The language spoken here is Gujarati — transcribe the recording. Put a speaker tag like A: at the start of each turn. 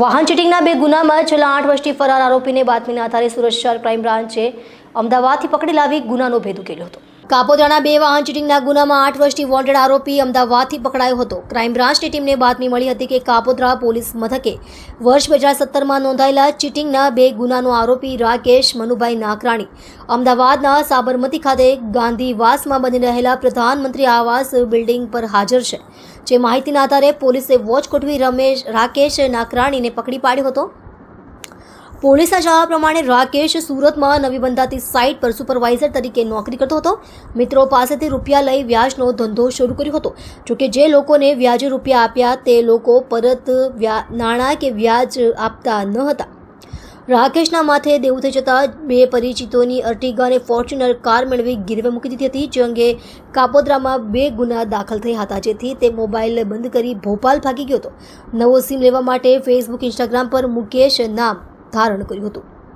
A: વાહન ચીટિંગના બે ગુનામાં છેલ્લા આઠ વર્ષથી ફરાર આરોપીને બાતમીના આધારે સુરત શહેર ક્રાઇમ બ્રાન્ચે અમદાવાદથી પકડી લાવી ગુનાનો ભેદ ઉકેલ્યો હતો. કાપોદ્રાના બે વાહન ચીટિંગના ગુનામાં આઠ વર્ષથી વોન્ટેડ આરોપી અમદાવાદથી પકડાયો હતો. ક્રાઇમ બ્રાન્ચની ટીમને બાતમી મળી હતી કે કાપોદ્રા પોલીસ મથકે વર્ષ બે હજાર સત્તરમાં નોંધાયેલા ચીટિંગના બે ગુનાનો આરોપી રાકેશ મનુભાઈ નાકરાણી અમદાવાદના સાબરમતી ખાતે ગાંધીવાસમાં બની રહેલા પ્રધાનમંત્રી આવાસ બિલ્ડિંગ પર હાજર છે. જે માહિતીના આધારે પોલીસે વોચ ગોઠવી રમેશ, રાકેશ નાકરાણીને પકડી પાડ્યો હતો. પોલીસના જણાવ્યા પ્રમાણે રાકેશ સુરતમાં નવી બંધાતી સાઇટ પર સુપરવાઇઝર તરીકે નોકરી કરતો હતો. મિત્રો પાસેથી રૂપિયા લઈ વ્યાજનો ધંધો શરૂ કર્યો હતો. જોકે જે લોકોને વ્યાજે રૂપિયા આપ્યા તે લોકો પરત નાણાં કે વ્યાજ આપતા ન હતા. રાકેશના માથે દેવું થઈ જતાં બે પરિચિતોની અર્ટિગા અને ફોર્ચ્યુનર કાર મેળવી ગીરવે મૂકી દીધી હતી, જે અંગે કાપોદ્રામાં બે ગુના દાખલ થયા હતા, જેથી તે મોબાઈલ બંધ કરી ભોપાલ ભાગી ગયો હતો. નવો સિમ લેવા માટે ફેસબુક ઇન્સ્ટાગ્રામ પર મુકેશ નામ ધારણ કર્યું હતું.